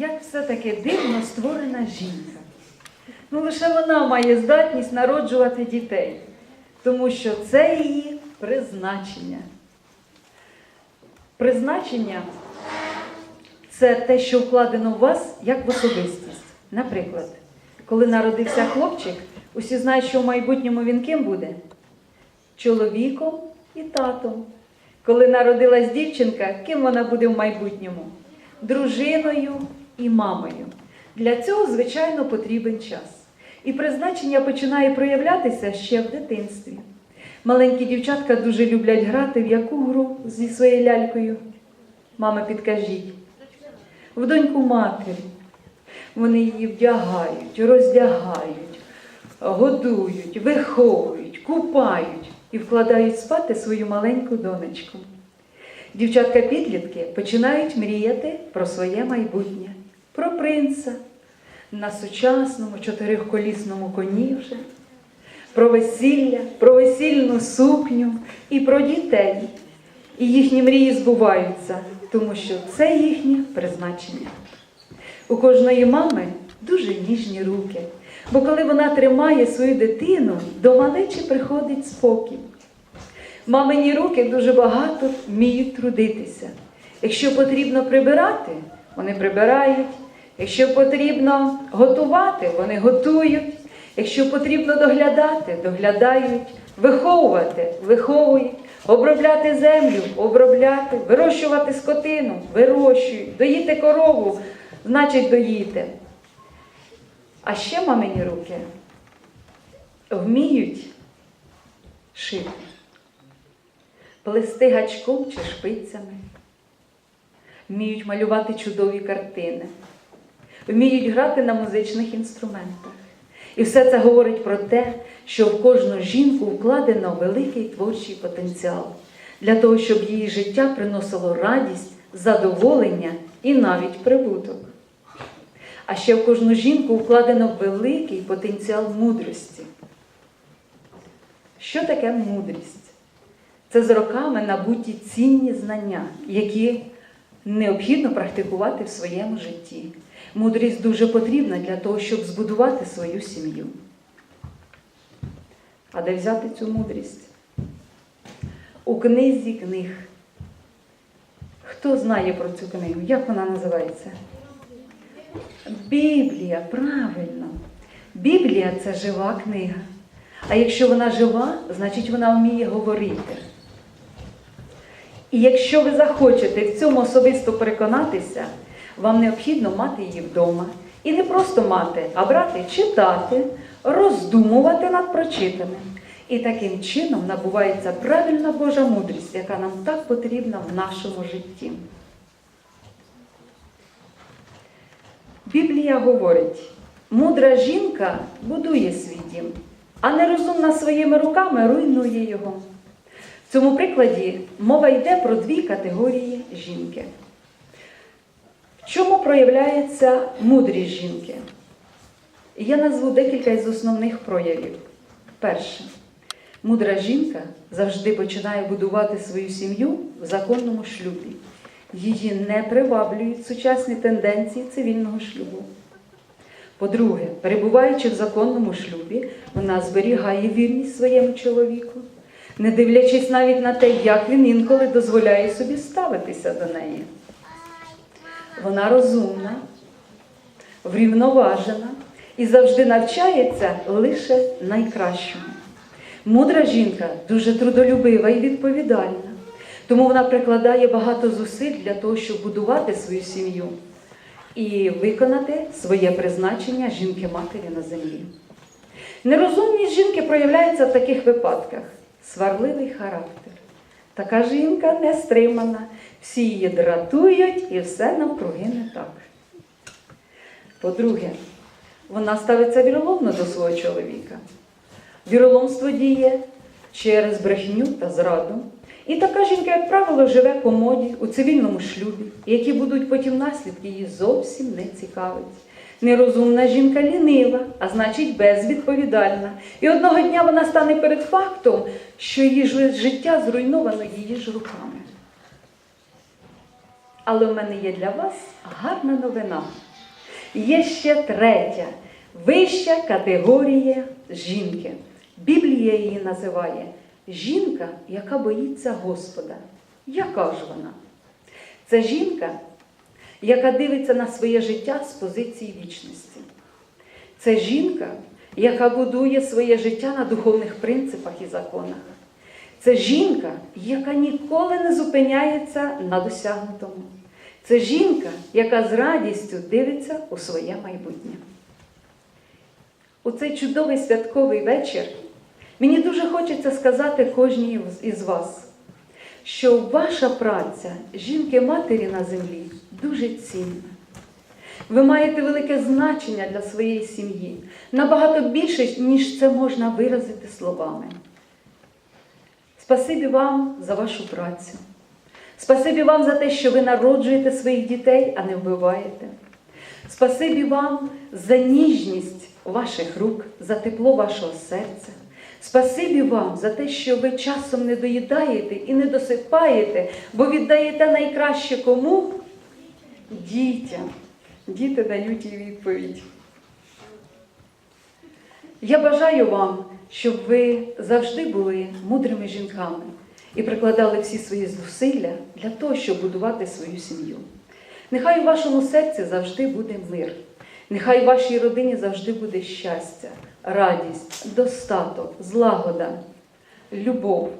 як все-таки дивно створена жінка. Ну, лише вона має здатність народжувати дітей, тому що це її призначення. Призначення це те, що вкладено в вас як в особистість. Наприклад, коли народився хлопчик, усі знають, що в майбутньому він ким буде? Чоловіком і татом. Коли народилась дівчинка, ким вона буде в майбутньому? Дружиною і мамою. Для цього, звичайно, потрібен час. І призначення починає проявлятися ще в дитинстві. Маленькі дівчатка дуже люблять грати в яку гру зі своєю лялькою. Мама, підкажіть. В доньку матері. Вони її вдягають, роздягають, годують, виховують, купають і вкладають спати свою маленьку донечку. Дівчатка-підлітки починають мріяти про своє майбутнє, про принца на сучасному чотириколісному коні вже, про весілля, про весільну сукню і про дітей. І їхні мрії збуваються, тому що це їхнє призначення. У кожної мами дуже ніжні руки, бо коли вона тримає свою дитину, до малечі приходить спокій. Мамині руки дуже багато вміють трудитися. Якщо потрібно прибирати, вони прибирають. Якщо потрібно готувати, вони готують. Якщо потрібно доглядати, доглядають, виховувати, виховують, обробляти землю, обробляти, вирощувати скотину, вирощують, доїти корову, значить доїти. А ще мамині руки вміють шити плести гачком чи шпицями, вміють малювати чудові картини, вміють грати на музичних інструментах. І все це говорить про те, що в кожну жінку вкладено великий творчий потенціал для того, щоб її життя приносило радість, задоволення і навіть прибуток. А ще в кожну жінку вкладено великий потенціал мудрості. Що таке мудрість? Це з роками набуті цінні знання, які необхідно практикувати в своєму житті. Мудрість дуже потрібна для того, щоб збудувати свою сім'ю. А де взяти цю мудрість? У книзі книг. Хто знає про цю книгу? Як вона називається? Біблія, правильно. Біблія це жива книга. А якщо вона жива, значить вона вміє говорити. І якщо ви захочете в цьому особисто переконатися, вам необхідно мати її вдома. І не просто мати, а брати, читати, роздумувати над прочитаним. І таким чином набувається правильна Божа мудрість, яка нам так потрібна в нашому житті. Біблія говорить: мудра жінка будує свій дім, а нерозумна своїми руками руйнує його. В цьому прикладі мова йде про дві категорії жінки. В чому проявляється мудрість жінки? Я назву декілька із основних проявів. Перше, мудра жінка завжди починає будувати свою сім'ю в законному шлюбі. Її не приваблюють сучасні тенденції цивільного шлюбу. По-друге, перебуваючи в законному шлюбі, вона зберігає вірність своєму чоловіку, не дивлячись навіть на те, як він інколи дозволяє собі ставитися до неї. Вона розумна, врівноважена і завжди навчається лише найкращому. Мудра жінка дуже трудолюбива і відповідальна, тому вона прикладає багато зусиль для того, щоб будувати свою сім'ю і виконати своє призначення жінки-матері на землі. Нерозумність жінки проявляється в таких випадках: сварливий характер. Така жінка не стримана, всі її дратують і все навкруги не так. По-друге, вона ставиться віроломно до свого чоловіка. Віроломство діє через брехню та зраду. І така жінка, як правило, живе по моді у цивільному шлюбі, які будуть потім наслідки її зовсім не цікавить. Нерозумна жінка лінива, а значить безвідповідальна. І одного дня вона стане перед фактом, що її життя зруйновано її ж руками. Але в мене є для вас гарна новина. є ще третя, вища категорія жінки. Біблія її називає жінка, яка боїться Господа. Яка ж вона? Це жінка, яка дивиться на своє життя з позиції вічності. Це жінка, яка будує своє життя на духовних принципах і законах. Це жінка, яка ніколи не зупиняється на досягнутому. Це жінка, яка з радістю дивиться у своє майбутнє. У цей чудовий святковий вечір мені дуже хочеться сказати кожній із вас, що ваша праця жінки-матері на землі дуже цінна. Ви маєте велике значення для своєї сім'ї, набагато більше, ніж це можна виразити словами. Спасибі вам за вашу працю. Спасибі вам за те, що ви народжуєте своїх дітей, а не вбиваєте. Спасибі вам за ніжність ваших рук, за тепло вашого серця. Спасибі вам за те, що ви часом не доїдаєте і не досипаєте, бо віддаєте найкраще кому? Дітям. Діти дають їй відповідь. Я бажаю вам, щоб ви завжди були мудрими жінками і прикладали всі свої зусилля для того, щоб будувати свою сім'ю. Нехай у вашому серці завжди буде мир, нехай у вашій родині завжди буде щастя, радість, достаток, злагода, любов.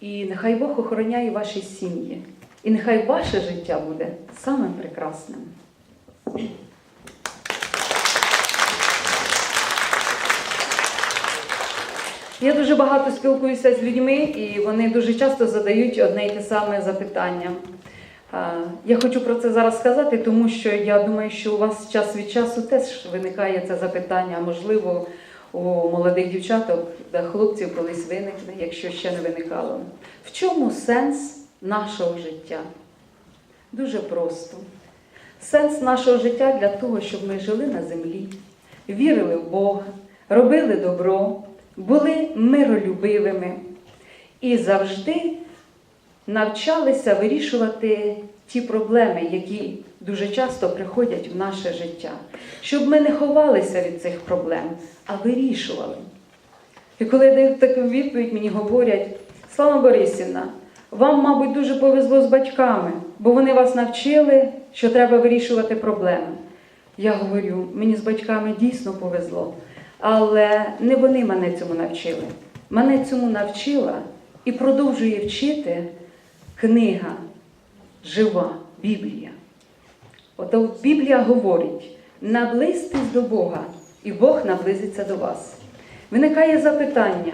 І нехай Бог охороняє ваші сім'ї, і нехай ваше життя буде самим прекрасним. Я дуже багато спілкуюся з людьми, і вони дуже часто задають одне й те саме запитання. Я хочу про це зараз сказати, тому що я думаю, що у вас час від часу теж виникає це запитання, можливо, у молодих дівчаток хлопців колись виникне, якщо ще не виникало. В чому сенс нашого життя? Дуже просто. Сенс нашого життя для того, щоб ми жили на землі, вірили в Бога, робили добро, були миролюбивими і завжди навчалися вирішувати ті проблеми, які дуже часто приходять в наше життя, щоб ми не ховалися від цих проблем, а вирішували. І коли я даю таку відповідь, мені говорять, Слава Борисівна, вам, мабуть, дуже повезло з батьками, бо вони вас навчили, що треба вирішувати проблеми. Я говорю, мені з батьками дійсно повезло, але не вони мене цьому навчили. Мене цьому навчила і продовжує вчити книга жива, Біблія. Ото Біблія говорить: наблизьтесь до Бога, і Бог наблизиться до вас. Виникає запитання,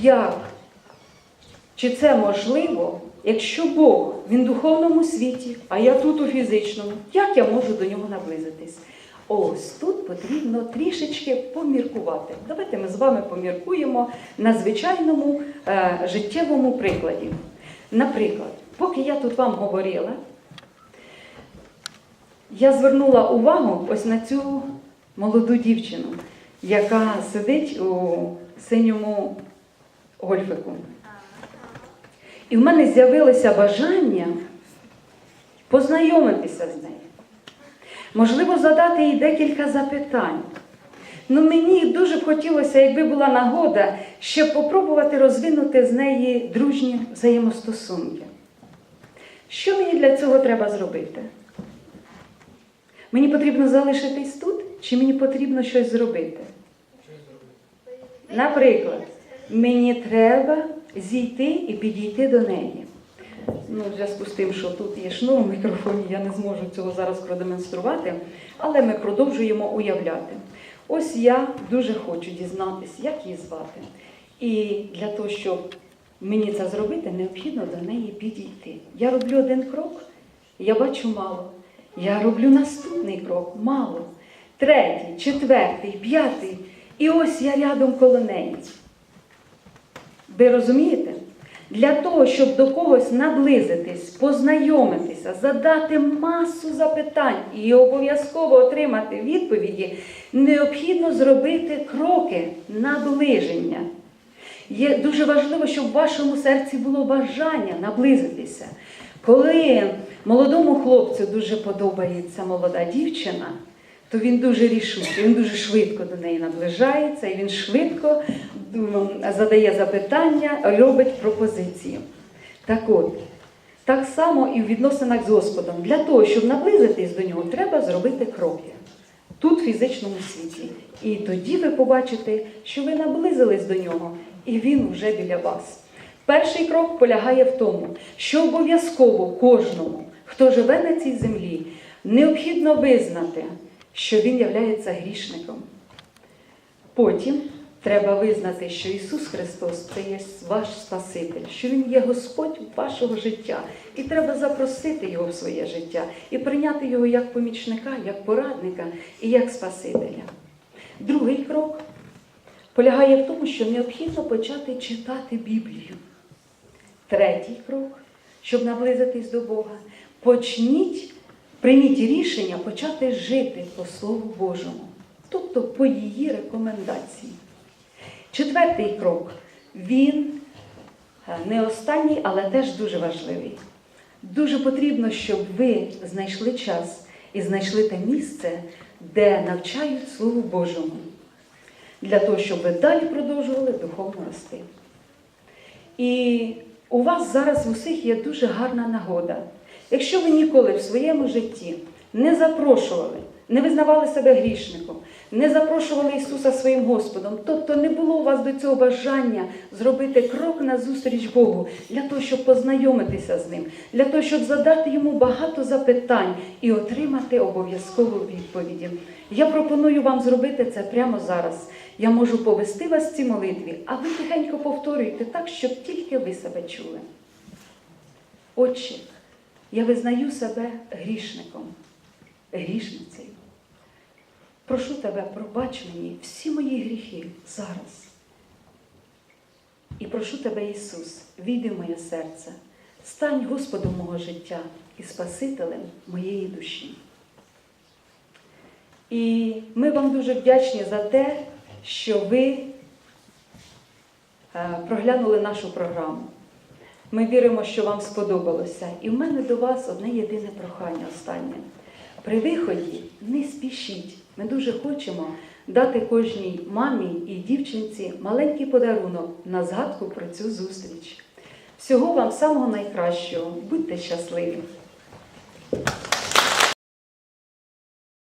як? Чи це можливо, якщо Бог він в духовному світі, а я тут у фізичному, як я можу до нього наблизитись? Ось тут потрібно трішечки поміркувати. Давайте ми з вами поміркуємо на звичайному е, життєвому прикладі. Наприклад, поки я тут вам говорила, я звернула увагу ось на цю молоду дівчину, яка сидить у синьому гольфику. І в мене з'явилося бажання познайомитися з нею. Можливо, задати їй декілька запитань. Ну, мені дуже б хотілося, якби була нагода, ще попробувати розвинути з неї дружні взаємостосунки. Що мені для цього треба зробити? Мені потрібно залишитись тут, чи мені потрібно щось зробити? Наприклад, мені треба зійти і підійти до неї. Ну, в зв'язку з тим, що тут є шнур в мікрофоні, я не зможу цього зараз продемонструвати, але ми продовжуємо уявляти. Ось я дуже хочу дізнатися, як її звати. І для того, щоб мені це зробити, необхідно до неї підійти. Я роблю один крок, я бачу мало. Я роблю наступний крок мало. Третій, четвертий, п'ятий. І ось я рядом коло неї. Ви розумієте? Для того, щоб до когось наблизитись, познайомитися, задати масу запитань і обов'язково отримати відповіді, необхідно зробити кроки наближення. Є дуже важливо, щоб в вашому серці було бажання наблизитися. Коли молодому хлопцю дуже подобається молода дівчина, то він дуже рішучий, він дуже швидко до неї наближається, і він швидко задає запитання, робить пропозицію. Так от, так само і в відносинах з Господом. Для того, щоб наблизитись до нього, треба зробити кроки тут, в фізичному світі. І тоді ви побачите, що ви наблизились до нього, і він вже біля вас. Перший крок полягає в тому, що обов'язково кожному, хто живе на цій землі, необхідно визнати, що він являється грішником. Потім треба визнати, що Ісус Христос це є ваш Спаситель, що Він є Господь вашого життя. І треба запросити Його в своє життя і прийняти його як помічника, як порадника і як Спасителя. Другий крок полягає в тому, що необхідно почати читати Біблію. Третій крок, щоб наблизитись до Бога, почніть, прийміть рішення почати жити по Слову Божому, тобто по її рекомендації. Четвертий крок, він е, не останній, але теж дуже важливий. Дуже потрібно, щоб ви знайшли час і знайшли те місце, де навчають Слову Божому, для того, щоб ви далі продовжували духовно рости. І у вас зараз в усіх є дуже гарна нагода. Якщо ви ніколи в своєму житті не запрошували, не визнавали себе грішником, не запрошували Ісуса своїм Господом, тобто не було у вас до цього бажання зробити крок назустріч Богу для того, щоб познайомитися з ним, для того, щоб задати йому багато запитань і отримати обов'язкову відповіді. Я пропоную вам зробити це прямо зараз. Я можу повести вас в цій молитві, а ви тихенько повторюйте так, щоб тільки ви себе чули. Отче, я визнаю себе грішником, грішницею. Прошу тебе, пробач мені всі мої гріхи зараз. І прошу тебе, Ісус, війди в моє серце, стань Господом мого життя і Спасителем моєї душі. І ми вам дуже вдячні за те, що ви е, проглянули нашу програму. Ми віримо, що вам сподобалося. І в мене до вас одне єдине прохання останнє. При виході не спішіть. Ми дуже хочемо дати кожній мамі і дівчинці маленький подарунок на згадку про цю зустріч. Всього вам самого найкращого. Будьте щасливі!